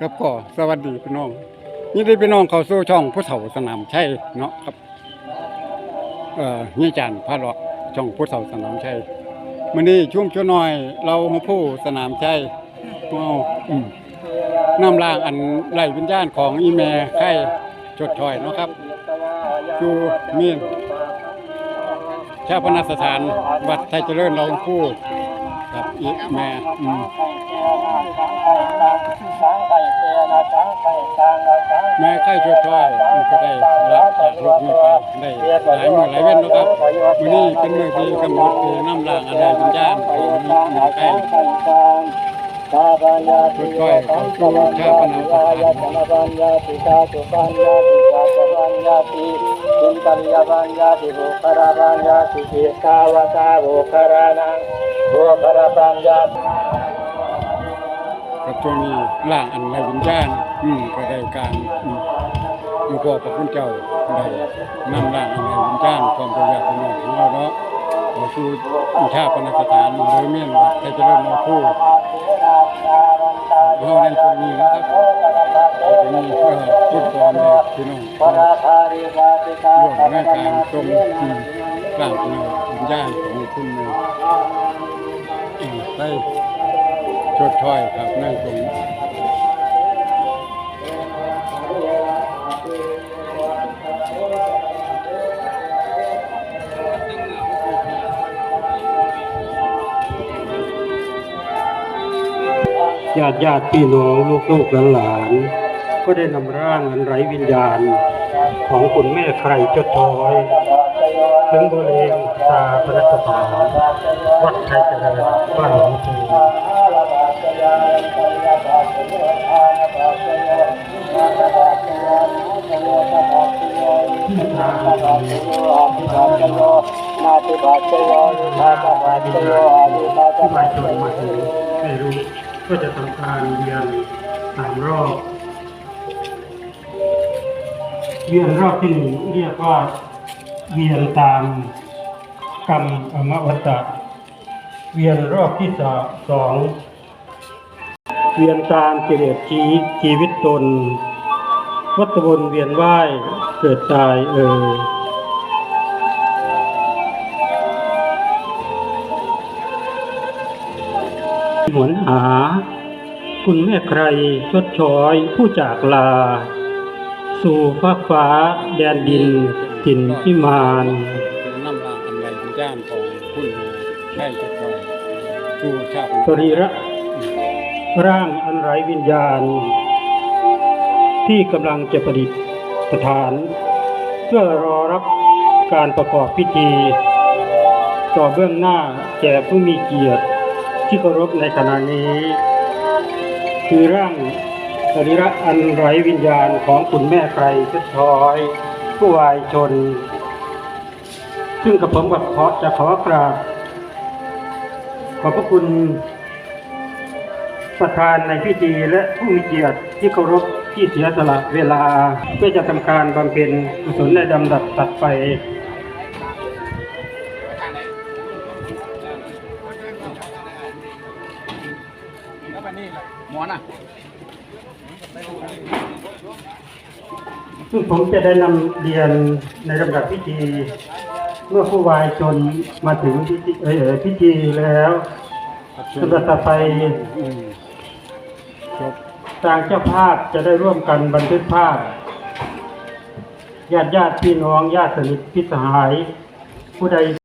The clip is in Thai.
ครับก็สวัสดีพี่น้องนี่ได้พี่น้องเขาสู่ช่องผู้เฒ่าสนามชัยเนาะครับเอ่อนี่อาจารย์พาเลาะช่องผู้เฒ่าสนามชัยมื้อนี้ช่วงชั่วน้อยเราของผู้สนามชัยเอาอืมน้ำล่างอันไร้วิญญาณของอีแม่ไข่จดถอยเนาะครับอยู่มีนชาปนสถานวัดไทยเจริญเราข องผู้กับอีแม่อืมแม่ใกล้ช่วยช่วยมันก็ได้ละจากโรคนี้ไปได้หลายมือหลายเว้นแล้วครับมื้อนี้เป็นมือที่กำหนดคือน้ำลางอะไรวิญญาณของแม่ใกล้ช่วยช่วยเขาสู่ชาปนสถานกับช่วง กับตัวนี้ล่างอันไรวิญญาณอืมก็ได้การอืมอยู่พอพระคุณเจ้าได้นำล่างอันไรวิญญาณความประหยัดของน้องของเราเนาะขอสู่ชาปนสถานหรือเมียนวัดไทยเจริญมาคู่เฮาในตรงนี้นะครับตรงนี้เพื่อทุกความเลยพี่น้องร่วมในการทรงอืมร่างอันไรวิญญาณของคุณเนี่ย ได้ชดถ้อยครับนั่งตรงญาติญาติพี่น้องลูกลูกหลาน ก็ได้นำร่างอันไร้วิญญาณ ของคุณแม่ใครจดทอยถึงบริเวณตาพระสถานวัดไทยเจริญบ้านหนองคูที่ทางที่มาจนมาถึงไม่รู้ก็จะทำการเวียนสามรอบ เวียนรอบที่หนึ่งเรียกว่าเวียนตามกรรมอมวตะเวียนรอบที่สองเวียนตามกิเลสชีชีวิตตน วัฏวนเวียนว่ายเกิดตายเอ่ยหวนหา คุณแม่ใครชดช้อยผู้จากลา สู่ฟ้ากฟ้าแดนดินถิ่นพิมานน้ำลางอันไรวิญญาณของคุณใช่ชดถ้อยสู่ชาปนสรีระร่างอันไร้วิญญาณ ที่กำลังจะประดิษฐาน เพื่อรอรับการประกอบพิธี ต่อเบื้องหน้าแก่ผู้มีเกียรติที่เคารพในขณะนี้ คือร่างส รีระอันไร้วิญญาณของคุณแม่ไกรชุดทอย ผู้วายชน ซึ่งกับผมกับขอจะขอกราบ ขอบพระคุณประธานในพิธีและผู้มีเกียรติที่เคารพที่เสียสละเวลา เพื่อจะทำการบำเพ็ญกุศลในดำดับตัดไปหมอน่ะ ซึ่งผมจะได้นำเรียนในลำดับพิธี เมื่อผู้วายชนมาถึงพิธีเออพิธีแล้วลำดับต่อไปทางเจ้าภาพจะได้ร่วมกันบันทึกภาพญาติญาติพี่น้องญาติสนิทพิสหายผู้ใด